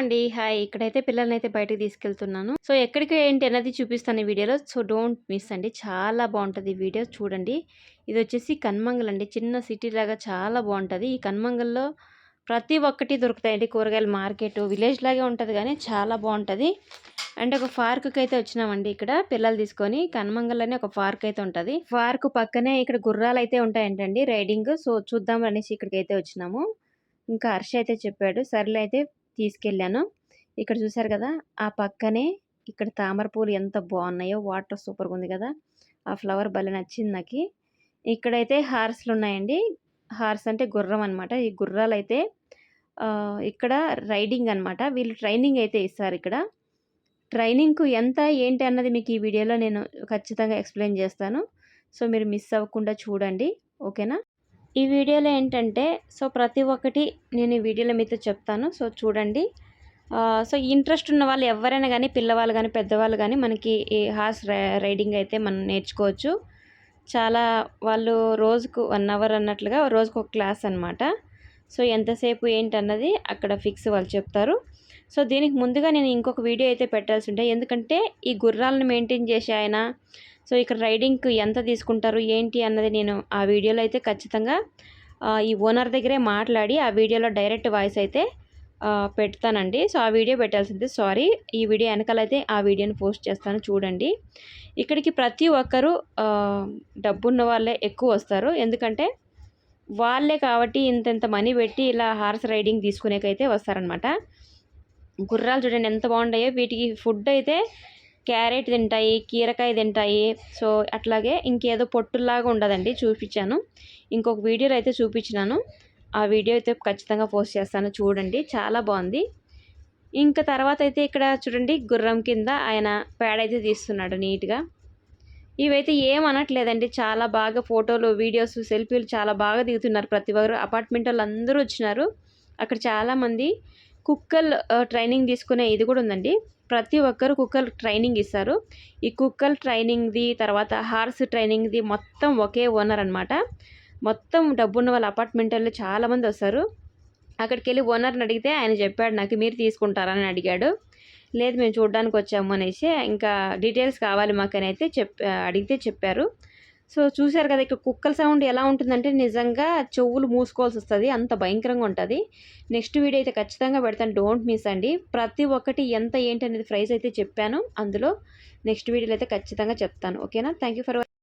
అండి. హాయ్. ఇక్కడైతే పిల్లల్ని అయితే బయటకు తీసుకెళ్తున్నాను. సో ఎక్కడికి ఏంటి అనేది చూపిస్తాను ఈ వీడియోలో. సో డోంట్ మిస్ అండి. చాలా బాగుంటుంది ఈ వీడియో. చూడండి. ఇది వచ్చేసి కన్మంగల్ అండి. చిన్న సిటీ లాగా చాలా బాగుంటుంది. ఈ కన్మంగల్లో ప్రతి ఒక్కటి దొరుకుతాయండి. కూరగాయల మార్కెట్ విలేజ్ లాగే ఉంటుంది కానీ చాలా బాగుంటుంది. అండ్ ఒక పార్క్కి అయితే వచ్చినామండి ఇక్కడ పిల్లలు తీసుకొని. కన్మంగల్ అని ఒక పార్క్ అయితే ఉంటుంది. పార్క్ పక్కనే ఇక్కడ గుర్రాలు అయితే ఉంటాయంటండి రైడింగ్. సో చూద్దాం అనేసి ఇక్కడికి అయితే వచ్చినాము. ఇంకా హర్ష అయితే చెప్పాడు. సర్లే అయితే తీసుకెళ్ళాను. ఇక్కడ చూసారు కదా ఆ పక్కనే ఇక్కడ తామర పూలు ఎంత బాగున్నాయో వాటర్ సూపర్గా ఉంది కదా ఆ ఫ్లవర్ భలే నచ్చింది నాకు. ఇక్కడైతే హార్స్లు ఉన్నాయండి. హార్స్ అంటే గుర్రం అనమాట ఈ గుర్రాలు అయితే ఇక్కడ రైడింగ్ అనమాట వీళ్ళు ట్రైనింగ్ అయితే ఇస్తారు ఇక్కడ. ట్రైనింగ్కు ఎంత ఏంటి అన్నది మీకు ఈ వీడియోలో నేను ఖచ్చితంగా ఎక్స్ప్లెయిన్ చేస్తాను. సో మీరు మిస్ అవ్వకుండా చూడండి. ఓకేనా? ఈ వీడియోలో ఏంటంటే సో ప్రతి ఒక్కటి నేను ఈ వీడియోలో మీతో చెప్తాను. సో చూడండి. సో ఇంట్రెస్ట్ ఉన్న వాళ్ళు ఎవరైనా కానీ పిల్లవాళ్ళు కానీ పెద్దవాళ్ళు కానీ మనకి ఈ హార్స్ రైడింగ్ అయితే మనం నేర్చుకోవచ్చు. చాలా వాళ్ళు రోజుకు వన్ అవర్ అన్నట్లుగా రోజుకు ఒక క్లాస్ అనమాట సో ఎంతసేపు ఏంటన్నది అక్కడ ఫిక్స్ వాళ్ళు చెప్తారు. సో దీనికి ముందుగా నేను ఇంకొక వీడియో అయితే పెట్టాల్సి ఉంటాయి. ఎందుకంటే ఈ గుర్రాలను మెయింటైన్ చేసే ఆయన సో ఇక్కడ రైడింగ్కి ఎంత తీసుకుంటారు ఏంటి అన్నది నేను ఆ వీడియోలో అయితే ఖచ్చితంగా ఈ ఓనర్ దగ్గరే మాట్లాడి ఆ వీడియోలో డైరెక్ట్ వాయిస్ అయితే పెడతానండి. సో ఆ వీడియో పెట్టాల్సింది సారీ. ఈ వీడియో వెనకాలైతే ఆ వీడియోని పోస్ట్ చేస్తాను చూడండి. ఇక్కడికి ప్రతి ఒక్కరూ డబ్బున్న వాళ్ళే ఎక్కువ వస్తారు. ఎందుకంటే వాళ్ళే కాబట్టి ఇంత మనీ పెట్టి ఇలా హార్స్ రైడింగ్ తీసుకునేకైతే వస్తారనమాట గుర్రాలు చూడండి ఎంత బాగుంటాయో. వీటికి ఫుడ్ అయితే క్యారెట్ తింటాయి కీరకాయ తింటాయి. సో అట్లాగే ఇంకేదో పొట్టులాగా ఉండదండి చూపించాను ఇంకొక వీడియోలో అయితే చూపించినాను ఆ వీడియో అయితే ఖచ్చితంగా పోస్ట్ చేస్తాను. చూడండి చాలా బాగుంది. ఇంకా తర్వాత అయితే ఇక్కడ చూడండి గుర్రం కింద ఆయన పేడ అయితే తీస్తున్నాడు నీట్గా. ఇవైతే ఏమనట్లేదండి చాలా బాగా ఫోటోలు వీడియోస్ సెల్ఫీలు చాలా బాగా దిగుతున్నారు ప్రతి ఒక్కరు. అపార్ట్మెంట్ వాళ్ళు అందరూ వచ్చినారు. అక్కడ చాలామంది కుక్కల్ ట్రైనింగ్ తీసుకునే ఇది కూడా ఉందండి. ప్రతి ఒక్కరు కుక్కలు ట్రైనింగ్ ఇస్తారు. ఈ కుక్కర్ ట్రైనింగ్ది తర్వాత హార్స్ ట్రైనింగ్ది మొత్తం ఒకే ఓనర్ అనమాట మొత్తం డబ్బున్న వాళ్ళ అపార్ట్మెంట్ వాళ్ళు చాలామంది వస్తారు. అక్కడికి వెళ్ళి ఓనర్ని అడిగితే ఆయన చెప్పాడు నాకు మీరు తీసుకుంటారని అడిగాడు. లేదు మేము చూడడానికి వచ్చాము అనేసి ఇంకా డీటెయిల్స్ కావాలి మాకని అయితే చెప్ అడిగితే చెప్పారు. సో చూశారు కదా ఇక్కడ కుక్కల సౌండ్ ఎలా ఉంటుందంటే నిజంగా చెవులు మూసుకోవాల్సి వస్తుంది అంత భయంకరంగా ఉంటుంది. నెక్స్ట్ వీడియో అయితే ఖచ్చితంగా పెడతాను డోంట్ మిస్ అండి. ప్రతి ఒక్కటి ఎంత ఏంటి అనేది ప్రైస్ అయితే చెప్పాను అందులో నెక్స్ట్ వీడియోలో అయితే ఖచ్చితంగా చెప్తాను ఓకేనా? Thank for